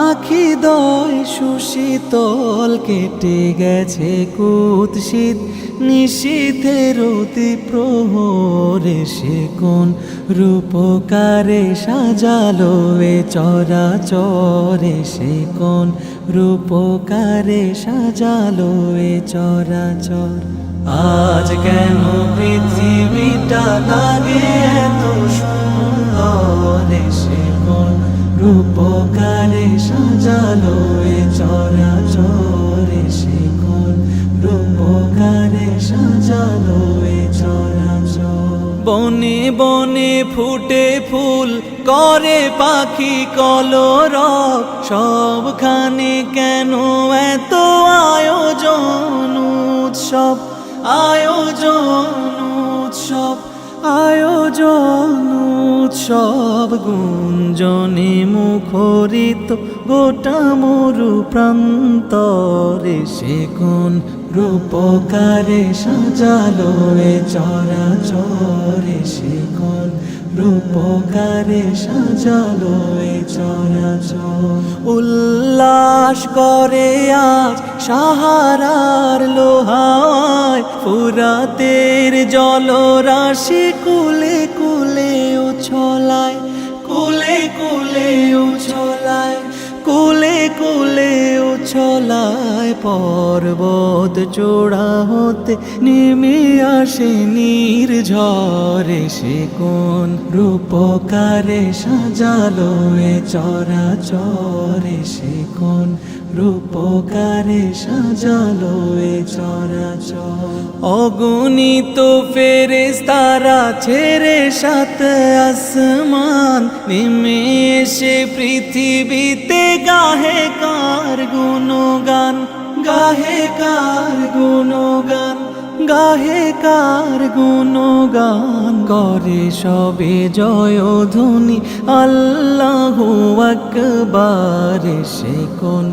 আখি দয় সুশীতল কেটে গেছে কুৎসিত নিশীথের অতি প্রহরে সে কোন রূপকারে সাজালো এ চরাচরে সে কোন রূপকারে সাজালো এ চরা চর আজ কেন পৃথিবীটা লাগে এত সুন্দর রূপকারে সাজালো এ চরাচরে সে কোন রূপকারে সাজালো এ চরাচর। বনে বনে ফুটে ফুল, করে পাখি কলরব সবখানে কেন এত আয়োজন উৎসব? আয়োজন উৎসব। আয়োজন উৎসব গুঞ্জনে মুখরিত গোটা মরু প্রান্তরে সে কোন রূপকারে সাজালো এ চরাচরে সে কোন রূপকারে সাজালো এ চরাচর। উল্লাস করে আজ সাহারার লোহায়, ফুরাতের জলরাশি কুলে কুলে উছলায়, কুলে কুলে উছলায়, কুলে কুলে উছলায় পর্বত চোড়া হতে নেমে আসে নীর ঝরে সে কোন রূপকারে সাজালো এ চরা চরে সে কোন রূপকারে সাজালো এ চরাচর। অগণিত ফেরেস তারা ছেড়ে সাত আসমান, নেমে এসে পৃথিবীতে গাহে কার গুণগান, গাহে কার গুণগান, গাহে কার গুণগান করে সবে জয় ধ্বনি, আল্লাহু আকবার, সে কোন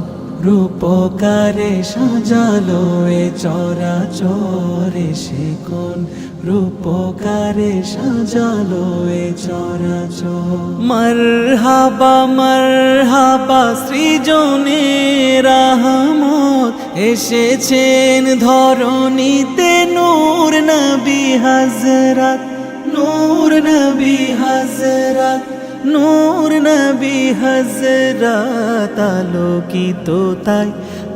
রূপকারে সাজালো এ চরাচরে সে কোন? রূপকারে সাজালো এ চরাচর। মারহাবা মারহাবা, সৃজনে রাহমত। এসেছেন ধরণীতে নূর নবী হজরত নূর নবী হজরত নূর নবী হজরত আলোকিত তাই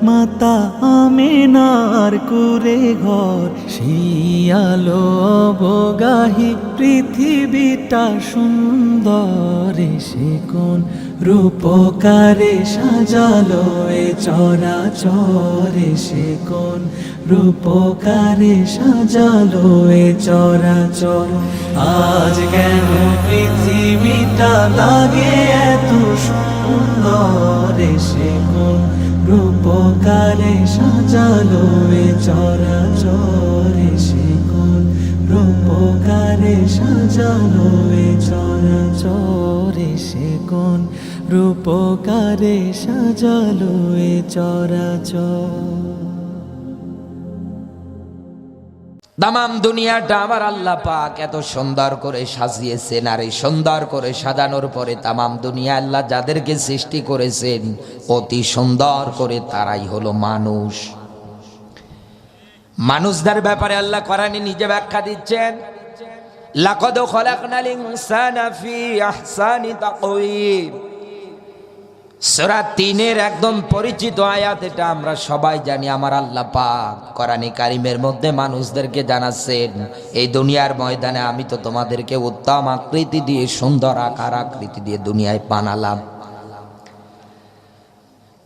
মাতা আমেনার কুরে ঘর। আলো অবগাহী পৃথিবীটা সুন্দর সে কোন রূপকারে সাজালো এ চরাচরে সে কোন রূপকারে সাজালো এ চরাচর। আজ কেন পৃথিবীটা লাগে এত সুন্দর সে কোন রূপকারে সাজালো এ চরাচরে সে কোন রূপকারে সাজালো এ চরাচরে সে কোন রূপকারে সাজালো এ চরাচর তামাম দুনিয়াটা আমার আল্লাহ পাক এত সুন্দর করে সাজিয়েছেন আর এই সুন্দর করে সাজানোর পরে তামাম দুনিয়া আল্লাহ যাদেরকে সৃষ্টি করেছেন, অতি সুন্দর করে তারাই হলো মানুষ। মানুষদের ব্যাপারে আল্লাহ কোরআনে নিজে ব্যাখ্যা দিচ্ছেন, লাকদ খলাকনাল ইনসানা ফি আহসানি তাকওয়িম। সূরা তিনের একদম পরিচিত আয়াত এটা আমরা সবাই জানি, আমার আল্লাহ পাক কোরআনে কারিমের মধ্যে মানুষদেরকে জানাচ্ছেন, এই দুনিয়ার ময়দানে আমি তো তোমাদেরকে উত্তম আকৃতি দিয়ে, সুন্দর আকার আকৃতি দিয়ে দুনিয়ায় বানালাম।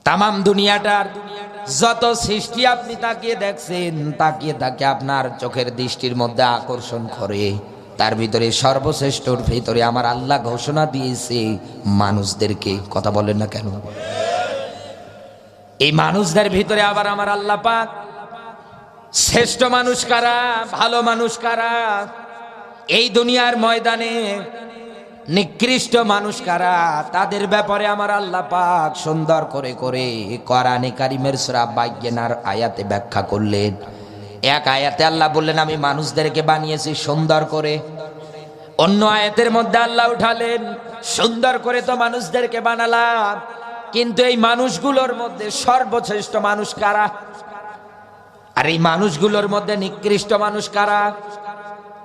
তামাম দুনিয়াটার যত সৃষ্টি আপনি তাকিয়ে দেখছেন, তাকিয়ে তাকে আপনার চোখের দৃষ্টির মধ্যে আকর্ষণ করে। তার ভিতরে সর্বশ্রেষ্ঠর ভিতরে আমার আল্লাহ ঘোষণা দিয়েছে, মানুষদেরকে কথা বলেন না কেন? এই মানুষদের ভিতরে আবার আমার আল্লাহ পাক। শ্রেষ্ঠ মানুষ কারা? ভালো মানুষ কারা? এই দুনিয়ার ময়দানে নিকৃষ্ট মানুষ কারা? তাদের ব্যাপারে আমার আল্লাহ পাক সুন্দর করে করে কোরআনে কারিমের সূরা বাইয়েনার আয়াতে ব্যাখ্যা করলেন। এক আয়াতে আল্লাহ বললেন, আমি মানুষদেরকে বানিয়েছি সুন্দর করে। অন্য আয়াতের মধ্যে আল্লাহ উঠালেন, সুন্দর করে তো মানুষদেরকে বানালাম, কিন্তু এই মানুষগুলোর মধ্যে সর্বশ্রেষ্ঠ মানুষ কারা? আর এই মানুষগুলোর মধ্যে নিকৃষ্ট মানুষ কারা?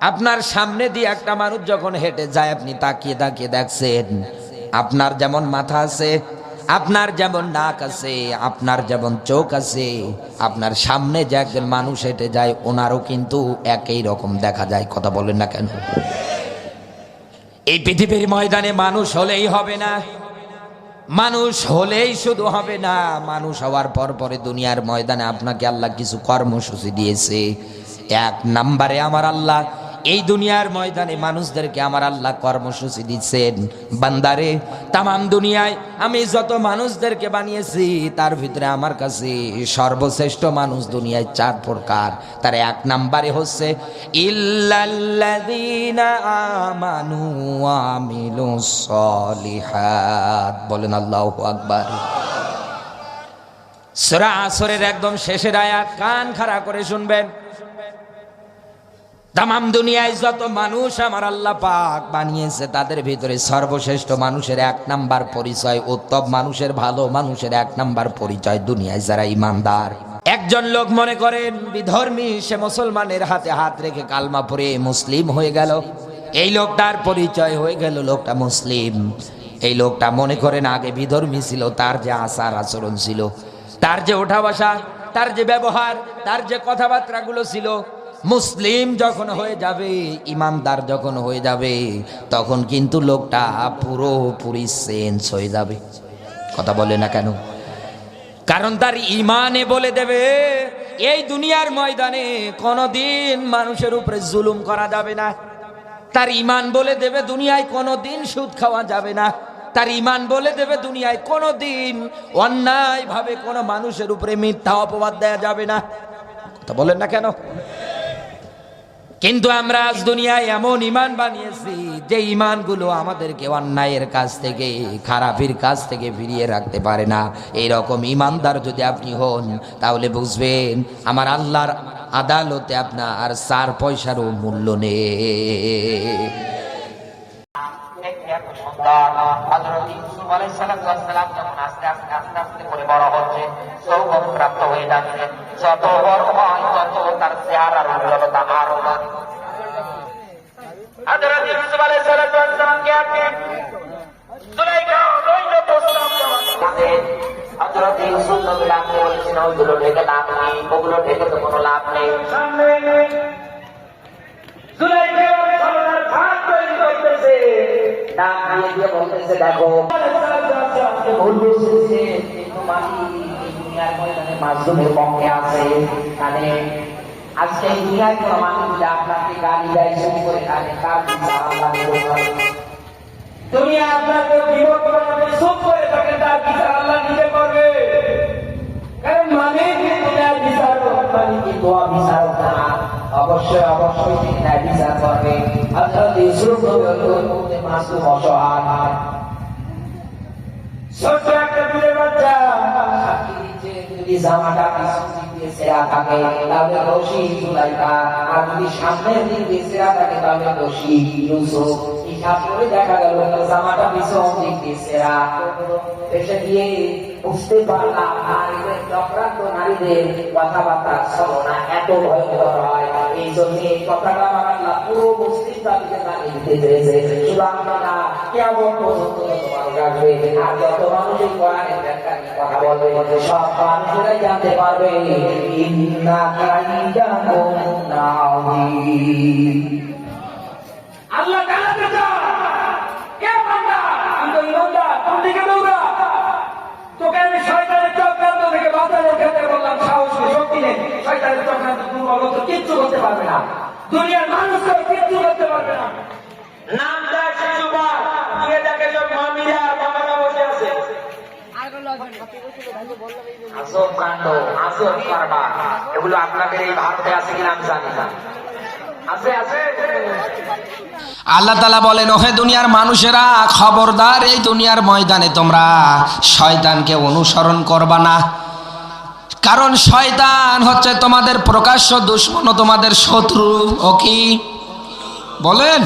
আপনার সামনে দিয়ে একটা মানুষ যখন হেঁটে যায়, আপনি তাকিয়ে তাকিয়ে দেখছেন, আপনার যেমন মাথা আছে আপনার যেমন নাক আছে, আপনার যেমন চোখ আছে, আপনার সামনে যে একজন মানুষ হেঁটে যায়, ওনারও কিন্তু একই রকম দেখা যায়, কথা বলেন না কেন? এই পৃথিবীর ময়দানে মানুষ হলেই হবে না। মানুষ হলেই শুধু হবে না। মানুষ হওয়ার পর পরে দুনিয়ার ময়দানে আপনাকে আল্লাহ কিছু কর্মসূচি দিয়েছে। এক নাম্বারে আমার আল্লাহ এই দুনিয়ার ময়দানে মানুষদেরকে আমার আল্লাহ কর্মসূচি দিচ্ছেন। বান্দারে, তামাম দুনিয়ায় আমি যত মানুষদেরকে বানিয়েছি, তার ভিতরে আমার কাছে সর্বশ্রেষ্ঠ মানুষ দুনিয়ায় চার প্রকার। তার এক নাম্বারে হচ্ছে আমানু সলিহাত। বলেন আল্লাহ আকবার। সূরা আসরের একদম শেষের আয়াত, কান খাড়া করে শুনবেন। তামাম দুনিয়ায় যত মানুষ আমার আল্লাহ পাক বানিয়েছে, তাদের ভিতরে সর্বশ্রেষ্ঠ মানুষের এক নাম্বার পরিচয়, উত্তম মানুষের ভালো মানুষের এক নাম্বার পরিচয় দুনিয়ায় যারা ইমানদার। একজন লোক মনে করেন, বিধর্মী, সে মুসলমানের হাতে হাত রেখে কালমা পরে মুসলিম হয়ে গেল। এই লোকটার পরিচয় হয়ে গেল লোকটা মুসলিম। এই লোকটা মনে করেন আগে বিধর্মী ছিল, তার যে আচার আচরণ ছিল, তার যে ওঠা বসা তার যে ব্যবহার, তার যে কথাবার্তাগুলো ছিল মুসলিম যখন হয়ে যাবে ইমানদার যখন হয়ে যাবে, তখন কিন্তু লোকটা পুরোপুরি চেঞ্জ হয়ে যাবে। কথা বলে না কেন? কারণ তার ইমানে বলে দেবে, এই দুনিয়ার ময়দানে কোনোদিন মানুষের উপরে জুলুম করা যাবে না। তার ইমান বলে দেবে, দুনিয়ায় কোনোদিন সুদ খাওয়া যাবে না। তার ইমান বলে দেবে, দুনিয়ায় কোনোদিন অন্যায় ভাবে কোনো মানুষের উপরে মিথ্যা অপবাদ দেয়া যাবে না। কথা বলেন না কেন? কিন্তু আমরা আজ দুনিয়ায় এমন ইমান বানিয়েছি, যে ইমানগুলো আমাদেরকে অন্যায়ের কাছ থেকে, খারাপের কাছ থেকে ফিরিয়ে রাখতে পারে না। এই রকম ইমানদার যদি আপনি হন, তাহলে বুঝবেন, আমার আল্লাহর আদালতে আপনার চার পয়সারও মূল্য নেই। আস্তে আস্তে করে বড় হচ্ছে প্রাপ্ত হয়ে যাচ্ছে যত বড় হয় তার চেহারার উজ্জ্বলতা আরও বাড়ে হযরত ইউসুফ আলাইহিস সালামকে আপনি জুলাইখা অবৈধ প্রস্তাব দেওয়া হযরত ইউসুফ নবী আপনি বলেছেন ওইগুলো ঢেকে লাভ নেই ওগুলো ঢেকে তো কোনো লাভ নেই। সামনে জুলাইখা ভাগ তৈরি করতেছে। ডাক দিয়ে দিয়ে বলতেছে দেখো ভুল বুঝতেছে তোমার এই দুনিয়ার ময়দানে মাসুমের পক্ষে আছে। মানে আজকে এই দুনিয়ায় কোনো মানুষ যদি আপনাকে গালি দেয়, শুরু করে কানে করে। দুনিয়া আপনাকে বিপদ করে থাকেন, তার বিচার আল্লাহ নিজে করবে। দুনিয়ার জামাটা দিয়ে থাকে, তাহলে আর যদি দিয়ে ছেঁড়া থাকে, তাহলে দোষী ইউসুফ। করে দেখা গেল জামাটা পিছন দিক দিয়ে এসে গিয়ে বুঝতে পারলাম নারীদের চক্রান্ত নারীদের কথাবার্তা ছলনা এত ভয়ঙ্কর হয়। এই জন্য কথাটা আমার পুরো মুসলিম জাতিকে জানিয়ে দিতে পেরেছে শুধু আপনারা কেমন পর্যন্ত জানতে পারবে, ইন্না কাইদাকুম নাযীর আসব এগুলো আপনাদের এই ভারতে আছে কিনা আমি জানি না। আল্লাহ তালা বলেন, ওহে দুনিয়ার মানুষেরা, খবরদার এই দুনিয়ার ময়দানে তোমরা শয়তানকে অনুসরণ করবা না। কারণ শয়তান হচ্ছে তোমাদের প্রকাশ্য দুশ্মন তোমাদের শত্রু। ও কি? বলেন।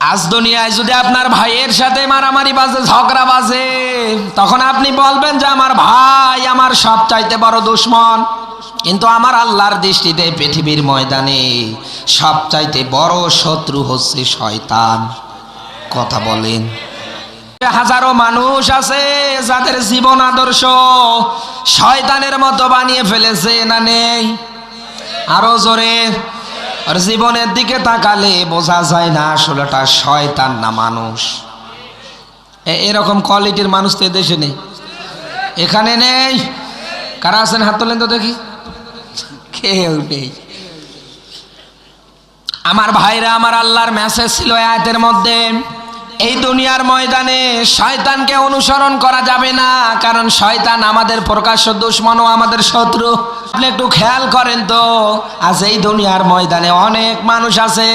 আজ দুনিয়ায় যদি আপনার ভাইয়ের সাথে মারামারি বাজে, ঝগড়া বাজে, তখন আপনি বলবেন যে আমার ভাই আমার সব চাইতে বড় দুশ্মন। কিন্তু আমার আল্লাহর দৃষ্টিতে পৃথিবীর ময়দানে সব চাইতে বড় শত্রু হচ্ছে শয়তান। কথা বলেন। হাজারো মানুষ আছে যাদের জীবন আদর্শ শয়তানের মতো বানিয়ে ফেলেছে, না নেই? আরও জোরে। আর জীবনের দিকে তাকালে বোঝা যায় না আসলে ওটা শয়তান না মানুষ। এরকম কোয়ালিটির মানুষ তো দেশে নেই। এখানে নেই। কারা আছেন? হাত তোলেন তো দেখি। কেউ নেই। আমার ভাইরা, আমার আল্লাহর মেসেজ ছিল আয়াতের মধ্যে, এই দুনিয়ার ময়দানে শয়তানকে অনুসরণ করা যাবে না, কারণ শয়তান আমাদের প্রকাশ্য দুশ্মন ও আমাদের শত্রু। আপনি একটু খেয়াল করেন তো, আজ এই দুনিয়ার ময়দানে অনেক মানুষ আছে,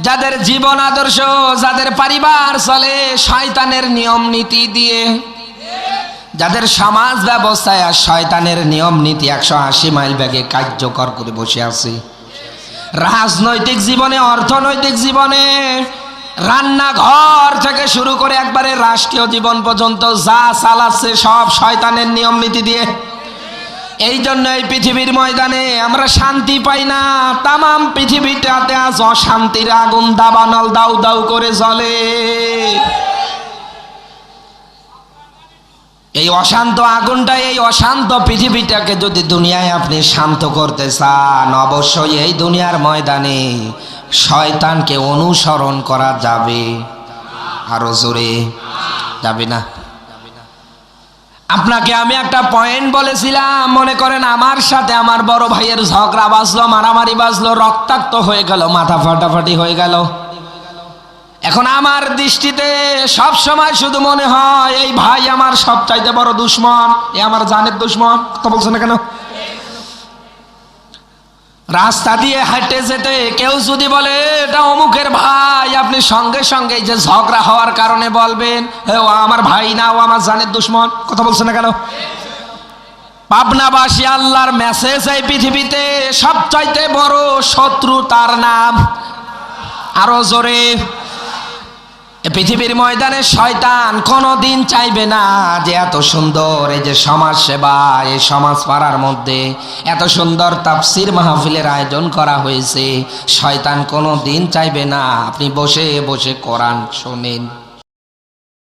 যাদের জীবন আদর্শ, যাদের পরিবার চলে শয়তানের নিয়ম নীতি দিয়ে। যাদের সমাজ ব্যবস্থায় আর শয়তানের নিয়ম নীতি একশো আশি মাইল ব্যাগে কার্যকর করে বসে আছে। রাজনৈতিক জীবনে, অর্থনৈতিক জীবনে, রান্নাঘর থেকে শুরু করে একবারে রাষ্ট্রীয় জীবন পর্যন্ত যা চালাচ্ছে সব শয়তানের নিয়ম নীতি দিয়ে। এই জন্য এই পৃথিবীর ময়দানে আমরা শান্তি পাই না। তামাম পৃথিবীটাতে আজ অশান্তির আগুন দাবানল দাউ দাউ করে জ্বলে। এই অশান্ত আগুনটা, এই অশান্ত পৃথিবীটাকে যদি দুনিয়ায় আপনি শান্ত করতে চান, অবশ্যই এই দুনিয়ার ময়দানে শয়তানকে অনুসরণ করা যাবে। আরও জোরে। যাবে না? আপনাকে আমি একটা পয়েন্ট বলেছিলাম, মনে করেন আমার সাথে আমার বড় ভাইয়ের ঝগড়া বাজলো মারামারি বাজলো রক্তাক্ত হয়ে গেল, মাথা ফাটাফাটি হয়ে গেল। এখন আমার দৃষ্টিতে সব সময় শুধু মনে হয়, এই ভাই আমার সব চাইতে বড় দুশ্মন, এ আমার জানের দুশ্মন, কথা বলছে না কেন? রাস্তা দিয়ে হাঁটে যেতে কেউ যদি বলে, এটা অমুকের ভাই। আপনি সঙ্গে সঙ্গে যে ঝগড়া হওয়ার কারণে বলবেন ও আমার ভাই না, ও আমার জানের দুশ্মন। কথা বলছে না কেন? পাবনাবাসী, আল্লাহর মেসেজ এই পৃথিবীতে সবচাইতে বড় শত্রু তার নাম। আরও জোরে। পৃথিবীর ময়দানে শয়তান কোনো দিন চাইবে না যে এত সুন্দর এই যে সমাজ সেবা, এই সমাজ পাড়ার মধ্যে এত সুন্দর তাফসির মাহফিলের আয়োজন করা হয়েছে, শয়তান কোনো দিন চাইবে না। আপনি বসে বসে কোরআন শোনেন।